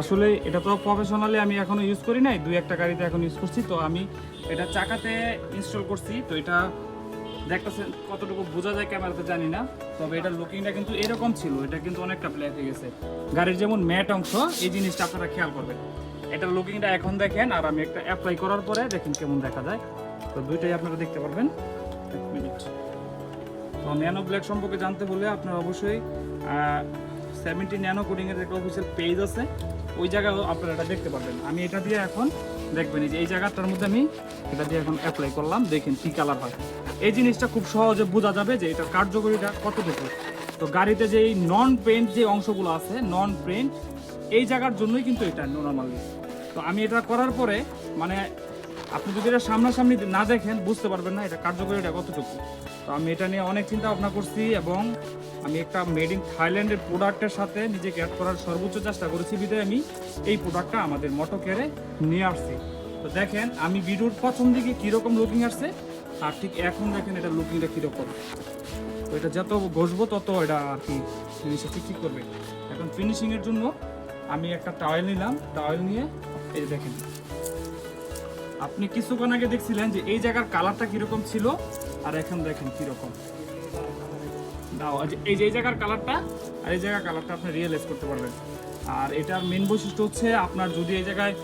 আসলে এটা তো প্রফেশনালি আমি এখনও ইউজ করি নাই, দুই একটা গাড়িতে এখন ইউজ করছি, তো আমি এটা চাকাতে ইনস্টল করছি, তো এটা দেখতেছেন কতটুকু বোঝা যায় ক্যামেরাতে জানি না, তবে এটার লুকিংটা কিন্তু এরকম ছিল, এটা কিন্তু অনেকটা ব্ল্যাক হয়ে গেছে। গাড়ির যেমন ম্যাট অংশ, এই জিনিসটা আপনারা খেয়াল করবেন। এটার লুকিংটা এখন দেখেন, আর আমি একটা অ্যাপ্লাই করার পরে দেখেন কেমন দেখা যায়। তো দুইটাই আপনারা দেখতে পারবেন। এক মিনিট তো ন্যানো ব্ল্যাক সম্পর্কে জানতে হলে আপনারা অবশ্যই সেভেন্টি ন্যানো কোডিংয়ের একটা অফিসিয়াল পেজ আছে। ওই জায়গায় আপনারা এটা দেখতে পারবেন। আমি এটা দিয়ে এখন দেখবেন, এই যে এই জায়গাটার মধ্যে আমি এটা দিয়ে এখন অ্যাপ্লাই করলাম, দেখেন কী কালার হয়। এই জিনিসটা খুব সহজে বোঝা যাবে যে এটার কার্যকরীটা কতটুকু। তো গাড়িতে যে এই নন পেন্ট যে অংশগুলো আছে নন পেন্ট এই জায়গার জন্যই কিন্তু এটা নর্মালি তো আমি এটা করার পরে মানে আপনি যদি এটা সামনাসামনি না দেখেন, বুঝতে পারবেন না এটা কার্যকরিতা কতটুকু। তো আমি এটা নিয়ে অনেক চিন্তা ভাবনা করছি এবং আমি একটা মেড ইন থাইল্যান্ডের প্রোডাক্টের সাথে নিজেকে অ্যাড করার সর্বোচ্চ চেষ্টা করেছি। বিধায় আমি এই প্রোডাক্টটা আমাদের মটো কেয়ারে নিয়ে আসছি। তো দেখেন, আমি ভিডিওর প্রথম দিকে কীরকম লুকিং আসছে, আর ঠিক এখন দেখেন এটা লুকিংটা কীরকম। তো এটা যত ঘষবো, তত এটা আর কি জিনিসটা ঠিক ঠিক করবে। এখন ফিনিশিংয়ের জন্য আমি একটা টাওয়েল নিলাম। টাওয়েল নিয়ে এই যে দেখেন। আপনি কিছুক্ষণ আগে দেখছিলেন যে এই জায়গার কালারটা কীরকম ছিল, আর এখন দেখেন কীরকম। দাও এই যে এই জায়গার কালারটা আর এই জায়গার কালারটা আপনি রিয়েলাইজ করতে পারবেন আর এটার মেন বৈশিষ্ট্য হচ্ছে আপনার যদি এই জায়গায়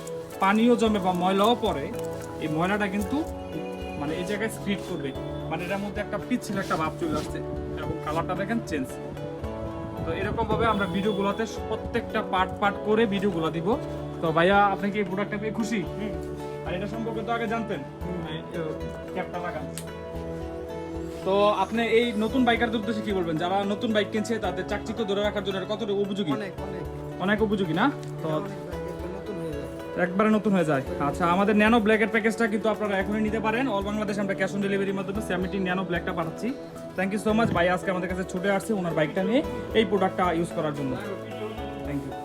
পানিও জমে বা ময়লাও পড়ে এই ময়লাটা কিন্তু মানে এই জায়গায় স্ক্রিট করবে মানে এটার মধ্যে একটা পিচ্ছিল একটা ভাব চলে আসছে এবং কালারটা দেখেন চেঞ্জ তো এরকম ভাবে আমরা ভিডিওগুলোতে প্রত্যেকটা পার্ট পার্ট করে ভিডিওগুলো দিব তো ভাইয়া আপনি কি এই প্রোডাক্টটা পেয়ে খুশি আর এটা সম্পর্কে তো আগে জানতেন ক্যাপটা লাগান তো আপনি এই নতুন বাইকারদের উদ্দেশ্যে কি বলবেন? যারা নতুন বাইক কিনছে তাদের চাকচিক্য ধরে রাখার জন্য এটা কতটুকু উপযোগী? অনেক অনেক। অনেক উপযোগী না? তো একবারে নতুন হয়ে যায়। আচ্ছা আমাদের ন্যানো ব্ল্যাকের প্যাকেজটা কিন্তু আপনারা এখনই নিতে পারেন। অল বাংলাদেশ আমরা ক্যাশ অন ডেলিভারির মাধ্যমে সেভেন্টি ন্যানো ব্ল্যাকটা পাঠাচ্ছি। থ্যাংক ইউ সো মাচ ভাই আজকে আমাদের কাছে ছুটে আসছে ওনার বাইকটা নিয়ে এই প্রোডাক্টটা ইউজ করার জন্য। Thank you